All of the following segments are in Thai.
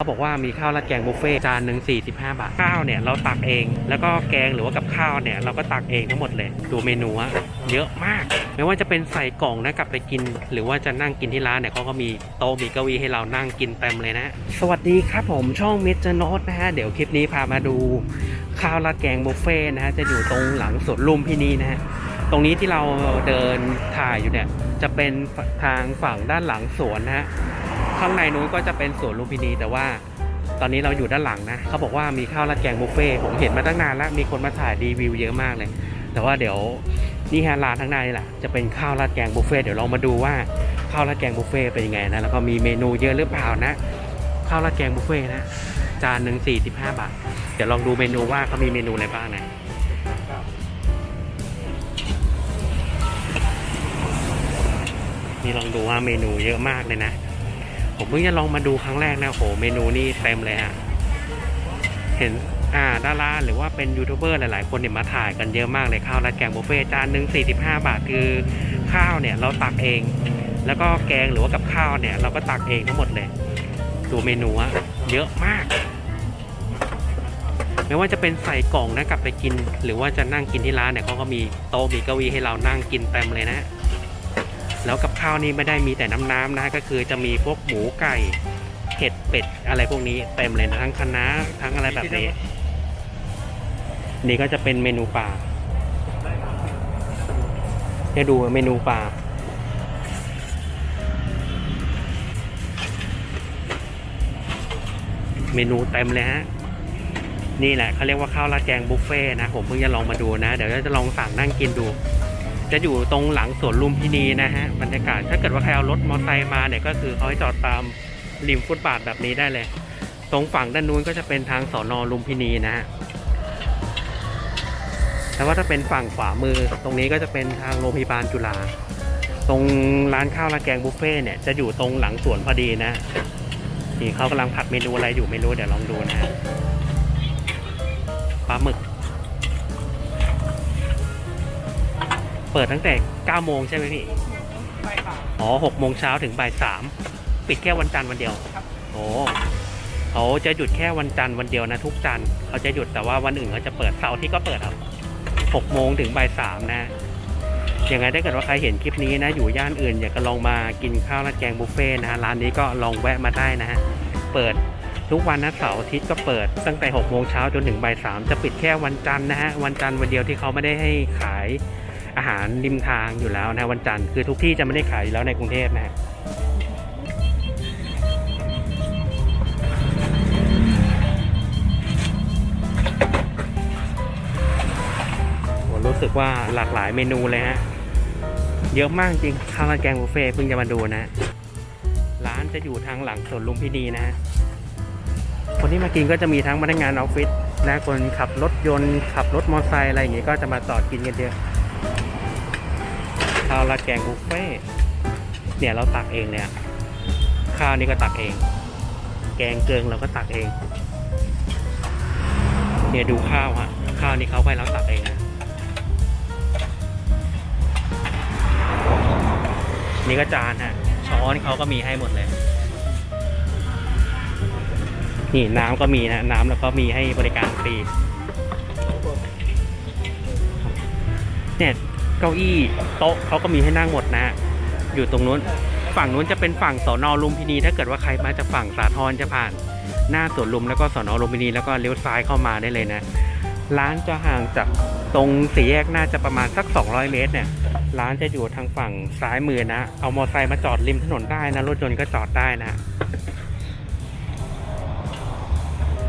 เขาบอกว่ามีข้าวราดแกงบุฟเฟ่จานหนึ่ง45 บาท ข้าวเนี่ยเราตักเอง แล้วก็แกงหรือว่ากับข้าวเนี่ยเราก็ตักเองทั้งหมดเลยดูเมนูอะเยอะมาก ไม่ว่าจะเป็นใส่กล่องนะกลับไปกิน หรือว่าจะนั่งกินที่ร้านเนี่ยเขาก็มีโต๊ะมีเก้าอี้ให้เรานั่งกินเต็มเลยนะ สวัสดีครับผมช่องมิสเตอร์โนตนะฮะเดี๋ยวคลิปนี้พามาดู ข้าวราดแกงบุฟเฟ่นะฮะจะอยู่ตรงหลังสวนลุมพินีนะฮะตรงนี้ที่เราเดินถ่ายอยู่เนี่ยจะเป็นทางฝั่งด้านหลังสวนนะฮะ ข้างในนู้นก็จะเป็นสวนลุมพินีแต่ว่าตอนนี้เราอยู่ด้านหลังนะเขาบอกว่ามีข้าวราดแกงบุฟเฟ่ผมเห็นมาตั้งนานแล้วมีคนมาถ่ายรีวิวเยอะมากเลย แต่ว่าเดี๋ยวนี่ฮะร้านข้างในนี่แหละจะเป็นข้าวราดแกงบุฟเฟ่เดี๋ยวลองมาดูว่าข้าวราดแกงบุฟเฟ่เป็นยังไงนะแล้วก็มีเมนูเยอะหรือเปล่านะข้าวราดแกงบุฟเฟ่นะจานหนึ่ง45บาทเดี๋ยวลองดูเมนูว่าเขามีเมนูอะไรบ้างนะนี่ลองดูว่าเมนูเยอะมากเลยนะ ผมเพิ่งจะลองมาดูครั้งแรกนะโหเมนูนี่เต็มเลยฮะเห็นอ่าดาราหรือว่าเป็นยูทูบเบอร์หลาย ๆ คนเนี่ยมาถ่ายกันเยอะมากเลยข้าวราดแกงบุฟเฟ่จานหนึ่ง45 บาทคือข้าวเนี่ยเราตักเอง แล้วก็แกงหรือว่ากับข้าวเนี่ย เราก็ตักเองทั้งหมดเลยดูเมนูอะเยอะมาก ไม่ว่าจะเป็นใส่กล่องนะกลับไปกิน หรือว่าจะนั่งกินที่ร้านเนี่ยเขาก็มีโต๊ะมีเก้าอี้ให้เรานั่งกินเต็มเลยนะ ข้าวนี่ไม่ได้มีแต่น้ำน้ำนะก็คือจะมีพวกหมูไก่เห็ดเป็ดอะไรพวกนี้เต็มเลยนะทั้งคณะทั้งอะไรแบบนี้ นี่ก็จะเป็นเมนูปลาจะดูเมนูปลาเมนูเต็มเลยฮะนี่แหละเขาเรียกว่าข้าวราดแกงบุฟเฟ่นะผมเพิ่งจะลองมาดูนะ เดี๋ยวจะลองสั่งนั่งกินดู จะอยู่ตรงหลังสวนลุมพินีนะฮะบรรยากาศถ้าเกิดว่าใครเอารถมอเตอร์ไซค์มาเนี่ยก็คือเขาให้จอดตามริมฟุตบาทแบบนี้ได้เลย ตรงฝั่งด้านนู้นก็จะเป็นทางสอนอลุมพินีนะฮะแต่ว่าถ้าเป็นฝั่งขวามือตรงนี้ก็จะเป็นทางโรงพยาบาลจุฬาตรงร้านข้าวราดแกงบุฟเฟ่เนี่ยจะอยู่ตรงหลังสวนพอดีนะนี่เขากำลังผัดเมนูอะไรอยู่ไม่รู้เดี๋ยวลองดูนะฮะปลาหมึก ปิดตั้งแต่ 9 โมงใช่ไหมพี่ไปค่ะอ๋อ6โมงเช้าถึงบ่าย3ปิดแค่วันจันทร์วันเดียวครับ โอ้เขาจะหยุดแค่วันจันทร์วันเดียวนะทุกจันทร์เขาจะหยุดแต่ว่าวันอื่นเขาจะเปิดเสาร์อาที่ก็เปิดครับ6โมงถึงบ่าย3นะยังไงถ้าเกิดว่าใครเห็นคลิปนี้นะ อยู่ย่านอื่นอยากจะลองมากินข้าวราดแกงบุฟเฟ่ต์นะฮะร้านนี้ก็ลองแวะมาได้นะฮะเปิดทุกวันนะเสาร์อาทิตย์ก็เปิดตั้งแต่6โมงเช้าจนถึงบ่าย3จะปิดแค่วันจันทร์นะฮะวันจันทร์วันเดียวที่เขาไม่ได้ให้ขาย อาหารริมทางอยู่แล้วนะวันจันทร์คือทุกที่จะไม่ได้ขายอยู่แล้วในกรุงเทพนะฮะรู้สึกว่าหลากหลายเมนูเลยฮะเยอะมากจริงข้าวราดแกงบุฟเฟ่เพิ่งจะมาดูนะ ร้านจะอยู่ทางหลังสวนลุมพินีนะฮะคนที่มากินก็จะมีทั้งพนักงานออฟฟิศนะคนขับรถยนต์ขับรถมอเตอร์ไซค์อะไรอย่างงี้ก็จะมาจอดกินกันเยอะาวราดแกงบุฟเฟ่เนี่ยเราตักเองเนี่ยข้าวนี่ก็ตักเอง แกงเกิงเราก็ตักเอง เนี่ยดูข้าวฮะข้าวนี่เขาให้เราตักเองนะนี่ก็จานฮะช้อนเขาก็มีให้หมดเลย นี่น้ำก็มีนะน้ำแล้วก็มีให้บริการฟรีเนี่ย เก้าอี้โต๊ะเขาก็มีให้นั่งหมดนะ อยู่ตรงนู้น ฝั่งนู้นจะเป็นฝั่งสอนอลุมพินี ถ้าเกิดว่าใครมาจากฝั่งสาทรจะผ่าน หน้าสวนลุมแล้วก็สอนอลุมพินีแล้วก็เลี้ยวซ้ายเข้ามาได้เลยนะ ร้านจะห่างจากตรงสี่แยกน่าจะประมาณสัก 200 เมตรเนี่ย ร้านจะอยู่ทางฝั่งซ้ายมือนะ เอามอเตอร์ไซค์มาจอดริมถนนได้นะ รถยนต์ก็จอดได้นะ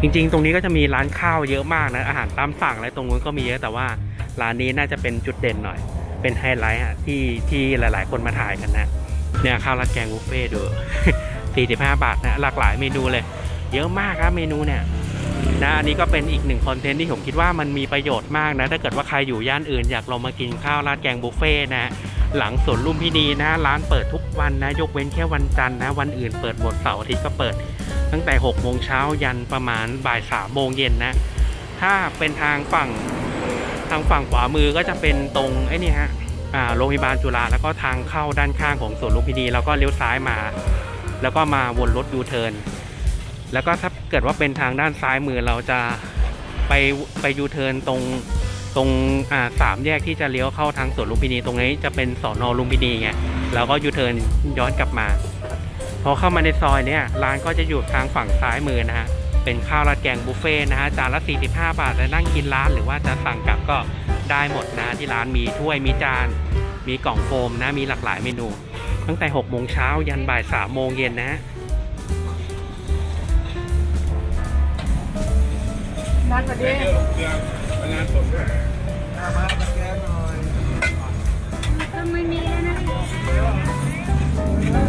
จริงๆ ตรงนี้ก็จะมีร้านข้าวเยอะมากนะ อาหารตามสั่งอะไรตรงนู้นก็มีเยอะแต่ว่าร้านนี้น่าจะเป็นจุดเด่นหน่อย เป็นไฮไลท์ฮะที่ที่หลาย ๆ คนมาถ่ายกันนะเนี่ยข้าวราดแกงบุฟเฟ่ดู45 บาทนะหลากหลายเมนูเลย เยอะมากครับเมนูเนี่ยนะอันนี้ก็เป็นอีกหนึ่งคอนเทนต์ที่ผมคิดว่ามันมีประโยชน์มากนะ ถ้าเกิดว่าใครอยู่ย่านอื่นอยากลองมากินข้าวราดแกงบุฟเฟ่นะหลังสวนลุมพินีนะร้านเปิดทุกวันนะ ยกเว้นแค่วันจันทร์นะ วันอื่นเปิดหมดเสาร์อาทิตย์ก็เปิด ตั้งแต่6โมงเช้ายันประมาณบ่าย3โมงเย็นนะ ถ้าเป็นทางฝั่ง ทางฝั่งขวามือก็จะเป็นตรงไอ้นี่ฮะอ่าโรงพยาบาลจุฬาแล้วก็ทางเข้าด้านข้างของสวนลุมพินีแล้วก็เลี้ยวซ้ายมา แล้วก็มาวนรถยูเทิร์นแล้วก็ถ้าเกิดว่าเป็นทางด้านซ้ายมือเราจะไปไปยูเทิร์นตรงตรงอ่าสามแยกที่จะเลี้ยวเข้าทางสวนลุมพินี ตรงนี้จะเป็นสอนอลุมพินีไงเราก็ยูเทิร์นย้อนกลับมา พอเข้ามาในซอยเนี่ยร้านก็จะอยู่ทางฝั่งซ้ายมือนะฮะ เป็นข้าวราดแกงบุฟเฟ่ต์นะฮะจานละ 45 บาทจะนั่งกินร้านหรือว่าจะสั่งกลับก็ได้หมดนะที่ร้านมีถ้วยมีจาน มีกล่องโฟมนะมีหลากหลายเมนู ตั้งแต่6โมงเช้ายันบ่าย3โมงเย็นนะฮะนัดมาดิก็ไม่มีแล้วนะ